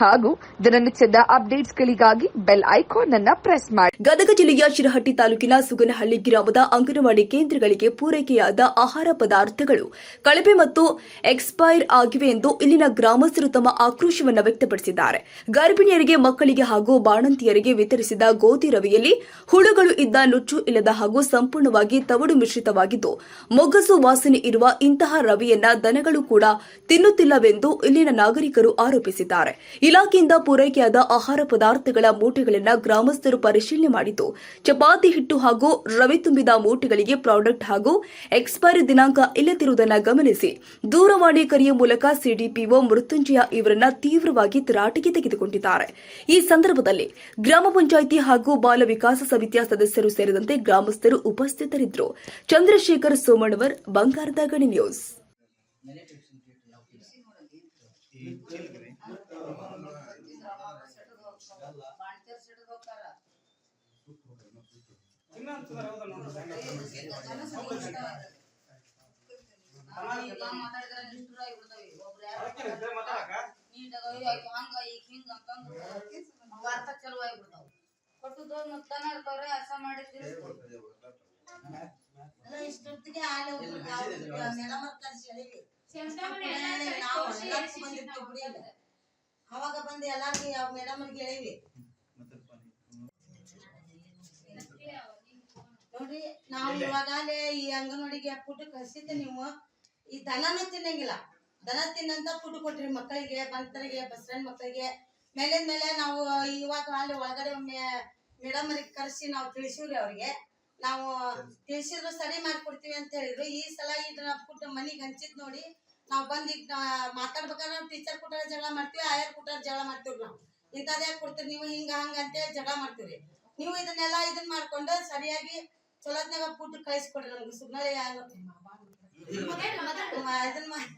ಹಾಗೂ ದಿನನಿತ್ಯದ ಅಪ್ಡೇಟ್ಸ್ಗಳಿಗಾಗಿ ಬೆಲ್ ಐಕಾನ್ ಅನ್ನು ಪ್ರೆಸ್ ಮಾಡಿ. ಗದಗ ಜಿಲ್ಲೆಯ ಶಿರಹಟ್ಟಿ ತಾಲೂಕಿನ ಸುಗನಹಳ್ಳಿ ಗ್ರಾಮದ ಅಂಗನವಾಡಿ ಕೇಂದ್ರಗಳಿಗೆ ಪೂರೈಕೆಯಾದ ಆಹಾರ ಪದಾರ್ಥಗಳು ಕಳಪೆ ಮತ್ತು ಎಕ್ಸ್ಪೈರ್ ಆಗಿವೆ ಎಂದು ಇಲ್ಲಿನ ಗ್ರಾಮಸ್ಥರು ತಮ್ಮ ಆಕ್ರೋಶವನ್ನು ವ್ಯಕ್ತಪಡಿಸಿದ್ದಾರೆ. ಗರ್ಭಿಣಿಯರಿಗೆ, ಮಕ್ಕಳಿಗೆ ಹಾಗೂ ಬಾಣಂತಿಯರಿಗೆ ವಿತರಿಸಿದ ಗೋಧಿ ರವೆಯಲ್ಲಿ ಹುಳುಗಳು ಇದ್ದ ನುಚ್ಚು ಇಲ್ಲದ ಹಾಗೂ ಸಂಪೂರ್ಣವಾಗಿ ತವಡು ಮಿಶ್ರಿತವಾಗಿದ್ದು, ಮೊಗಸು ವಾಸನೆ ಇರುವ ಇಂತಹ ರವೆಯನ್ನ ದನಗಳು ಕೂಡ ತಿನ್ನುತ್ತಿಲ್ಲವೆಂದು ಇಲ್ಲಿನ ನಾಗರಿಕರು ಆರೋಪಿಸಿದ್ದಾರೆ. ಇಲಾಖೆಯಿಂದ ಪೂರೈಕೆಯಾದ ಆಹಾರ ಪದಾರ್ಥಗಳ ಮೂಟೆಗಳನ್ನು ಗ್ರಾಮಸ್ಥರು ಪರಿಶೀಲನೆ ಮಾಡಿದ್ದು, ಚಪಾತಿ ಹಿಟ್ಟು ಹಾಗೂ ರವೆ ತುಂಬಿದ ಮೂಟೆಗಳಿಗೆ ಪ್ರಾಡಕ್ಟ್ ಹಾಗೂ ಎಕ್ಸ್ಪೈರಿ ದಿನಾಂಕ ಇಲ್ಲದಿರುವುದನ್ನು ಗಮನಿಸಿ, ದೂರವಾಣಿ ಕರೆಯ ಮೂಲಕ ಸಿಡಿಪಿಒ ಮೃತ್ಯುಂಜಯ ಇವರನ್ನ ತೀವ್ರವಾಗಿ ತರಾಟೆಗೆ ತೆಗೆದುಕೊಂಡಿದ್ದಾರೆ. ಈ ಸಂದರ್ಭದಲ್ಲಿ ಗ್ರಾಮ ಪಂಚಾಯಿತಿ ಹಾಗೂ ಬಾಲ ವಿಕಾಸ ಸಮಿತಿಯ ಸದಸ್ಯರು ಸೇರಿದಂತೆ ಗ್ರಾಮಸ್ಥರು ಉಪಸ್ಥಿತರಿದ್ದರು. ಚಂದ್ರಶೇಖರ್ ಸೋಮಣ್ಣವರ್, ಬಂಗಾರದ ಗಣಿ ನ್ಯೂಸ್. ವಾರ್ತ ಚಲೋ ಆಗ್ಬಿಡ್ತಾವ. ಕೊಟ್ಟದ್ದು ಮುತ್ತಾನ ಇರ್ತಾವ್ರೆ ಹಸ ಮಾಡಿ ಇಷ್ಟೊತ್ತಿಗೆ ಹಾಲು ಮೇಡಮ್ ಕರ್ಸಿ ಹೇಳಿವಿ ನಾವು ಬಂದಿರ್ತೀವಿ ಬಿಡಿ. ಅವಾಗ ಬಂದು ಎಲ್ಲಾರ್ಗಿ ಮೇಡಮ್ ಅವ್ರಿಗೆ ಹೇಳಿವಿ ನೋಡ್ರಿ ನಾವು ಇವಾಗಲೇ ಈ ಅಂಗನವಾಡಿಗೆ ಫುಡ್ ಕಳ್ಸಿದ್ದೆ ನೀವು. ಈ ದನನೂ ತಿನ್ನಂಗಿಲ್ಲ. ದನ ತಿನ್ನಂತ ಫುಡ್ ಕೊಟ್ರಿ ಮಕ್ಕಳಿಗೆ ಬಂತರಿಗೆ ಬಸ್ ಸ್ಟ್ಯಾಂಡ್ ಮಕ್ಕಳಿಗೆ. ಮೇಲೆ ಮೇಲೆ ನಾವು ಇವಾಗ ಅಲ್ಲಿ ಒಳಗಡೆ ಒಮ್ಮೆ ಮೇಡಮ್ ಅವ್ರಿಗೆ ಕರೆಸಿ ನಾವು ತಿಳಿಸಿವ್ರಿ ಅವ್ರಿಗೆ. ನಾವು ತಿಳಿಸಿದ್ರು ಸರಿ ಮಾಡ್ಕೊಡ್ತೀವಿ ಅಂತ ಹೇಳಿದ್ರು. ಈ ಸಲ ಇದನ್ನ ಫುಡ್ ಮನಿಗೆ ಹಂಚಿದ್ ನೋಡಿ ನಾವು ಬಂದು ಈಗ ಟೀಚರ್ ಕೊಟ್ಟಾರ ಜಗಳ ಮಾಡ್ತೀವಿ, ಆಯರ್ ಕೊಟ್ಟಾರ ಜಗಳ ಮಾಡ್ತೀವಿ ನಾವು. ಇಂಥದ್ದು ಯಾಕೆ ಕೊಡ್ತೀರಿ, ನೀವು ಹಿಂಗೆ, ಹಂಗೆ ಅಂತೇಳಿ ಜಗಳ ಮಾಡ್ತೀವಿ ನೀವು ಇದನ್ನೆಲ್ಲ ಇದನ್ನ ಮಾಡ್ಕೊಂಡು ಸರಿಯಾಗಿ ಚಲೋತ್ನಾಗ ಫುಡ್ ಕಳಿಸ್ಕೊಡ್ರಿ ನಮ್ಗೆ, ಸುಗ್ನಾಳೆ ಇದನ್ನ ಮಾ-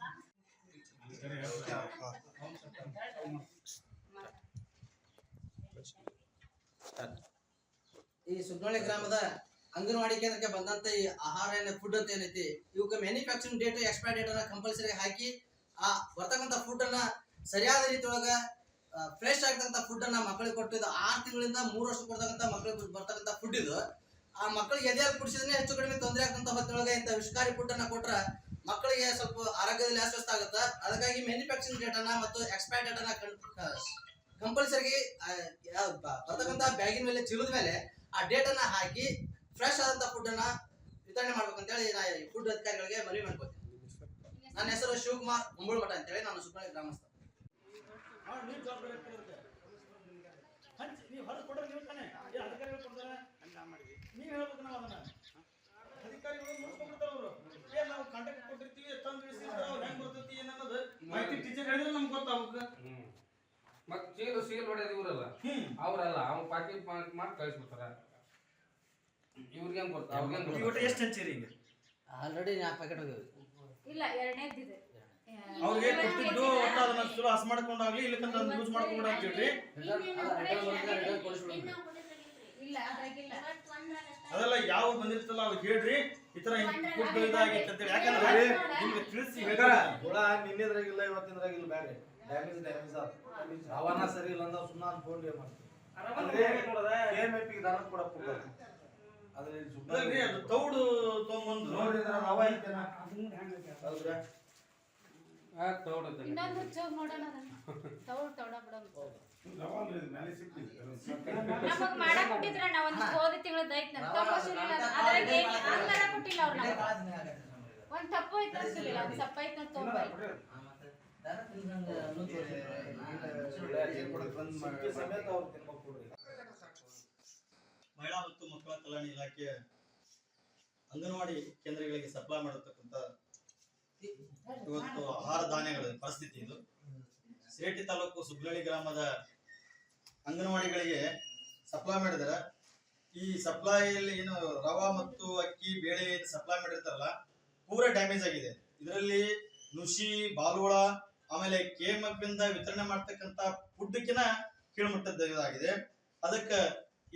ಈ ಸುಗ್ನೊಳ್ಳಿ ಗ್ರಾಮದ ಅಂಗನವಾಡಿ ಕೇಂದ್ರಕ್ಕೆ ಬಂದಂತ ಈ ಆಹಾರ ಏನ ಫುಡ್ ಅಂತ ಏನೈತಿ, ಇವಕ್ಕೆ ಮ್ಯಾನುಫ್ಯಾಕ್ಚರಿಂಗ್ ಡೇಟ್ ಎಕ್ಸ್ಪೈರ್ ಡೇಟ್ ಅನ್ನ ಕಂಪಲ್ಸರಿ ಹಾಕಿ, ಆ ಬರ್ತಕ್ಕಂಥ ಫುಡ್ ಅನ್ನ ಸರಿಯಾದ ರೀತಿ ಒಳಗ ಫ್ರೆಶ್ ಆಗ್ತಕ್ಕಂಥ ಫುಡ್ ಅನ್ನ ಮಕ್ಕಳಿಗೆ ಕೊಟ್ಟಿದ್ದು ಆರು ತಿಂಗಳಿಂದ ಮೂರು ವರ್ಷ ಕೊಡ್ತಕ್ಕಂಥ ಮಕ್ಕಳಿಗೆ ಬರ್ತಕ್ಕಂಥ ಫುಡ್ ಇದು. ಆ ಮಕ್ಕಳಿಗೆ ಎದೆಯಲ್ಲಿ ಕುಡಿಸಿದ್ರೆ ಹೆಚ್ಚು ಕಡಿಮೆ ತೊಂದರೆ ಆಗ್ತಂತ ಹೊತ್ತೊಳಗೆ ಇಂಥ ವಿಷಕಾರಿ ಫುಡ್ ಅನ್ನ ಕೊಟ್ರ ಮಕ್ಕಳಿಗೆ ಸ್ವಲ್ಪ ಆರೋಗ್ಯದಲ್ಲಿ ಅಸ್ವಸ್ಥ ಆಗುತ್ತೆ? ಅದಕ್ಕಾಗಿ ಮ್ಯಾನುಫ್ಯಾಕ್ಚರಿಂಗ್ ಡೇಟ್ ಅನ್ನ ಮತ್ತು ಎಕ್ಸ್ಪೈರ್ ಡೇಟ್ ಅನ್ನ ಕಂಪಲ್ಸರಿ ಬರ್ತಕ್ಕಂಥ ಬ್ಯಾಗಿನ ಮೇಲೆ ಚೀಲದ ಮೇಲೆ ಆ ಡೇಟ್ ಹಾಕಿ ಫ್ರೆಶ್ ಆದಂತ ಫುಡ್ ಅನ್ನ ವಿತರಣೆ ಮಾಡ್ಬೇಕಂತೇಳಿ ನಾ ಫುಡ್ ಅಧಿಕಾರಿಗಳಿಗೆ ಮನವಿ ಮಾಡ್ಕೊತೀನಿ. ನನ್ನ ಹೆಸರು ಶಿವಕುಮಾರ್ ಮುಂಬಳ ಮಠ ಅಂತೇಳಿ ನಾನು ಸುಬ್ಬಳ್ಳಿ ಗ್ರಾಮಸ್ಥ. ನೀವು ಹೊರಗೆ ಕೊಡೋರು ನೀವು ತಾನೇ? ಅಧಿಕಾರಿಗಳು ಕೊಡ್ತಾರೆ? ನೀವು ಹೇಳ್ಬೇಕು ನಾವು ಅದನ್ನ. ಅಧಿಕಾರಿಗಳು ಮುಗಿಸ್ಕೊಂಡ್ಬಿಡ್ತಾರೆ ಅವರು. ಏ ನಾವು ಕಾಂಟ್ಯಾಕ್ಟ್ ಕೊಟ್ಟಿರ್ತೀವಿ ತಂದು ಇಳಿಸಿದ್ರೆ ಅವ್ರು ಹೆಂಗ್ ಬರ್ತೈತಿ ಏನನ್ನೋದು ಮಾಹಿತಿ ಟೀಚರ್ ಹೇಳಿದ್ರೆ ನಮ್ಗೆ ಗೊತ್ತಾಗ್ಬೇಕು. ಮತ್ ಚೀಲ ಸೀಲ್ ಹೊಡೆಯೋದು ಇವರಲ್ಲ. ಅವರಲ್ಲ ಅವ್ರಲ್ಲ ಅವ್ನ ಪಾಕೆಟ್ ಮಾಡಿ ಕಳಿಸ್ಬಿಡ್ತಾರ. ಇವ್ರಿಗೇನ್ ಗೊತ್ತಾ ಅವ್ರಿಗೇನ್ ಈ ಒಟ್ಟು ಎಷ್ಟು ಹಂಚಿರಿ ಈಗ ಆಲ್ರೆಡಿ ನಾಲ್ಕು ಪ್ಯಾಕೆಟ್ ಹೋಗಿವೆ. ಇಲ್ಲ ಎರಡನೇದಿದೆ ಅವ್ರಿಗೆ ಕೊಟ್ಟಿದ್ದು ಒಟ್ಟು ಅದನ್ನ ಚಲೋ ಹಸ್ ಮಾಡ್ಕೊಂಡಾಗ್ಲಿ ಇಲ್ಲಕಂತ ಯೂಸ್ ಮಾಡ್ಕೊಂಡು ಹೇಳ್ರಿ. ಇಲ್ಲ ಅದ್ರಾಗಿಲ್ಲ. ಅದೆಲ್ಲ ಯಾವ ಬಂದಿರ್ತಲ್ಲ ಅವ್ರು ಹೇಳ್ರಿ. ಈ ತರ ಫುಡ್ ಇದಾಗಿತ್ತು ಅಂತೇಳಿ. ಯಾಕಂದ್ರೆ ನಿಮ್ಗೆ ತಿಳಿಸಿ ಹೇಳ್ತಾರ ಹುಳ ನಿನ್ನೆದ್ರಾಗಿಲ್ಲ ಇವತ್ತಿನದ್ರಾಗಿಲ್ಲ ಬ್ಯಾರೆ. ಡ್ಯಾಮೇಜ್ ಡ್ಯಾಮೇಜ್ ಆದ ಹವಾನ ಸರಿ ಇಲ್ಲ ಅಂದ್ರೆ ಸುಮ್ಮನೆ ಅನ್ಕೊಂಡು ಏನ್ ಮಾಡ್ತೀವಿ ಕೆಎಂಎಫ್ ದನ ಕೂಡ ಅದ್ರಲ್ಲಿ ಅದ್ರಲ್ಲಿ ಅದು ತೌಡು ತೊಗೊಂಬಂದು ನೋಡಿದ್ರ ರವ ಐತೆನ ಹೌದ್ರಾ? ಇನ್ನೊಂದು ನೋಡೋಣ ಅದನ್ನ. ತೌಡ್ ತೌಡ ಬಿಡೋಣ ನಮಗ್ ಮಾಡಕ್ ಕೊಟ್ಟಿದ್ರ ನಾವ್ ಒಂದು ಅದ್ರಾಗ ಏನ್ ಹಂಗಾರ ಕೊಟ್ಟಿಲ್ಲ ಅವ್ರು ಒಂದ್ ತಪ್ಪು ಐತ್ ಅನ್ಸಲಿಲ್ಲ ಒಂದ್ ಸಪ್ಪ ಐತ್ ಅಂತ ಸಮೇತ ಅವ್ರು ತಿನ್ಬೇಕು ಕೊಡ್ರಿ ಮಹಿಳಾ ಮತ್ತು ಮಕ್ಕಳ ಕಲ್ಯಾಣ ಇಲಾಖೆ ಅಂಗನವಾಡಿ ಕೇಂದ್ರಗಳಿಗೆ ಸಪ್ಲೈ ಮಾಡತಕ್ಕಂತ ಇವತ್ತು ಆಹಾರ ಧಾನ್ಯಗಳ ಪರಿಸ್ಥಿತಿ ಇದು. ಸೇಟಿ ತಾಲೂಕು ಸುಬ್ಲಳ್ಳಿ ಗ್ರಾಮದ ಅಂಗನವಾಡಿಗಳಿಗೆ ಸಪ್ಲೈ ಮಾಡಿದಾರ. ಈ ಸಪ್ಲೈಯಲ್ಲಿ ಏನು ರವಾ ಮತ್ತು ಅಕ್ಕಿ, ಬೇಳೆ ಸಪ್ಲೈ ಮಾಡಿರ್ತಾರಲ್ಲ, ಪೂರ ಡ್ಯಾಮೇಜ್ ಆಗಿದೆ. ಇದರಲ್ಲಿ ನುಸಿ ಬಾಲುಳ ಆಮೇಲೆ ಇಂದ ವಿತರಣೆ ಮಾಡ್ತಕ್ಕಂತ ಫುಡ್ಕಿನ ಕೀಳ್ಮಟ್ಟದ ಇದಾಗಿದೆ ಅದಕ್ಕೆ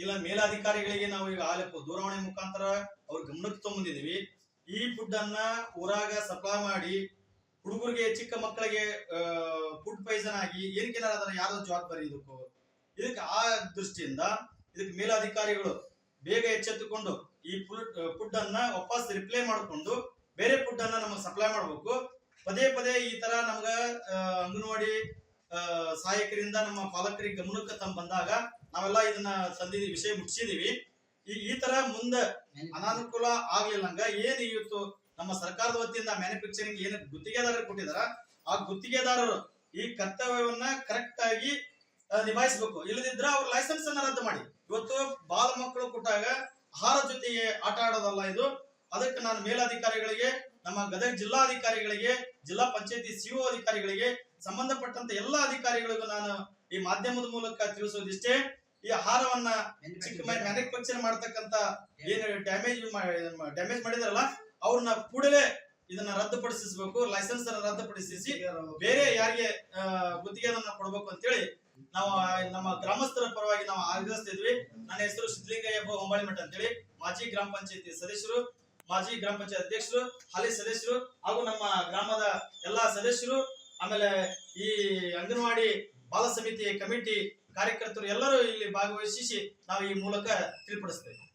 ಇಲ್ಲ, ಮೇಲಾಧಿಕಾರಿಗಳಿಗೆ ನಾವು ಈಗ ಆಲಪ್ಪ ದೂರವಾಣಿ ಮುಖಾಂತರ ಅವ್ರ ಗಮನಕ್ಕೆ ತಗೊಂಡಿದೀವಿ ಈ ಫುಡ್ ಅನ್ನ ಊರಾಗ ಸಪ್ಲೈ ಮಾಡಿ ಹುಡುಗರಿಗೆ, ಚಿಕ್ಕ ಮಕ್ಕಳಿಗೆ ಫುಡ್ ಪಾಯ್ಸನ್ ಆಗಿ ಏನಕ್ಕೆ ಅದರ ಯಾವ್ದು ಜವಾಬ್ದಾರಿ ಇದಕ್ಕೂ. ಇದಕ್ಕೆ ಆ ದೃಷ್ಟಿಯಿಂದ ಇದಕ್ಕೆ ಮೇಲಾಧಿಕಾರಿಗಳು ಬೇಗ ಎಚ್ಚೆತ್ತುಕೊಂಡು ಈ ಫುಡ್ ಅನ್ನ ವಾಪಸ್ ರಿಪ್ಲೈ ಮಾಡಿಕೊಂಡು ಬೇರೆ ಫುಡ್ ಅನ್ನ ನಮಗೆ ಸಪ್ಲೈ ಮಾಡಬೇಕು. ಪದೇ ಪದೇ ಈ ತರ ನಮ್ಗ ಅಂಗನವಾಡಿ ಸಹಾಯಕರಿಂದ ನಮ್ಮ ಪಾಲಕರಿಗೆ ಗಮನಕ್ಕೆ ತಮ್ಮ ಬಂದಾಗ ನಾವೆಲ್ಲ ಇದನ್ನ ತಂದಿದ್ದೀವಿ ವಿಷಯ ಮುಗಿಸಿದೀವಿ. ಈ ಈ ತರ ಮುಂದೆ ಅನಾನುಕೂಲ ಆಗ್ಲಿಲ್ಲಂಗ ಏನ್ ಇವತ್ತು ನಮ್ಮ ಸರ್ಕಾರದ ವತಿಯಿಂದ ಮ್ಯಾನುಫ್ಯಾಕ್ಚರಿಂಗ್ ಏನು ಗುತ್ತಿಗೆದಾರರು ಕೊಟ್ಟಿದಾರ, ಆ ಗುತ್ತಿಗೆದಾರರು ಈ ಕರ್ತವ್ಯವನ್ನ ಕರೆಕ್ಟ್ ಆಗಿ ನಿಭಾಯಿಸ್ಬೇಕು. ಇಲ್ಲದಿದ್ರ ಅವ್ರ ಲೈಸೆನ್ಸ್ ಅನ್ನ ರದ್ದು ಮಾಡಿ. ಇವತ್ತು ಬಾಲ ಮಕ್ಕಳು ಕೊಟ್ಟಾಗ ಆಹಾರ ಜೊತೆಗೆ ಆಟ ಆಡೋದಲ್ಲ ಇದು. ಅದಕ್ಕೆ ನಾನು ಮೇಲಾಧಿಕಾರಿಗಳಿಗೆ, ನಮ್ಮ ಗದಗ ಜಿಲ್ಲಾಧಿಕಾರಿಗಳಿಗೆ, ಜಿಲ್ಲಾ ಪಂಚಾಯತಿ ಸಿಒ ಅಧಿಕಾರಿಗಳಿಗೆ ಸಂಬಂಧಪಟ್ಟಂತ ಎಲ್ಲಾ ಅಧಿಕಾರಿಗಳಿಗೂ ನಾನು ಈ ಮಾಧ್ಯಮದ ಮೂಲಕ ತಿಳಿಸೋದಿಷ್ಟೇ ಈ ಆಹಾರವನ್ನ ಚಿಕ್ಕ ಮ್ಯಾನುಫ್ಯಾಕ್ಚರ್ ಮಾಡತಕ್ಕಂತ ಏನು ಡ್ಯಾಮೇಜ್ ಡ್ಯಾಮೇಜ್ ಮಾಡಿದಾರಲ್ಲ ಅವ್ರನ್ನ ಕೂಡಲೇ ಇದನ್ನ ರದ್ದುಪಡಿಸಬೇಕು ಲೈಸೆನ್ಸ್ ಅನ್ನ ರದ್ದುಪಡಿಸಿ ಬೇರೆ ಯಾರಿಗೆ ಗುತ್ತಿಗೆಯನ್ನ ಕೊಡ್ಬೇಕು ಅಂತೇಳಿ ನಾವು ನಮ್ಮ ಗ್ರಾಮಸ್ಥರ ಪರವಾಗಿ ನಾವು ಆಗ್ರಹಿಸ್ತಿದ್ವಿ ನನ್ನ ಹೆಸರು ಸಿದ್ಧಲಿಂಗಯ್ಯ ಬ ಹೊಂಬಾಳಿ ಮಠ ಅಂತೇಳಿ. ಮಾಜಿ ಗ್ರಾಮ ಪಂಚಾಯತಿ ಸದಸ್ಯರು ಮಾಜಿ ಗ್ರಾಮ ಪಂಚಾಯತ್ ಅಧ್ಯಕ್ಷರು ಹಾಲಿ ಸದಸ್ಯರು ಹಾಗೂ ನಮ್ಮ ಗ್ರಾಮದ ಎಲ್ಲಾ ಸದಸ್ಯರು ಆಮೇಲೆ ಈ ಅಂಗನವಾಡಿ ಬಾಲ ಸಮಿತಿ ಕಮಿಟಿ ಕಾರ್ಯಕರ್ತರು ಎಲ್ಲರೂ ಇಲ್ಲಿ ಭಾಗವಹಿಸಿ ನಾವು ಈ ಮೂಲಕ ತಿಳಿಪಡಿಸ್ತೇವೆ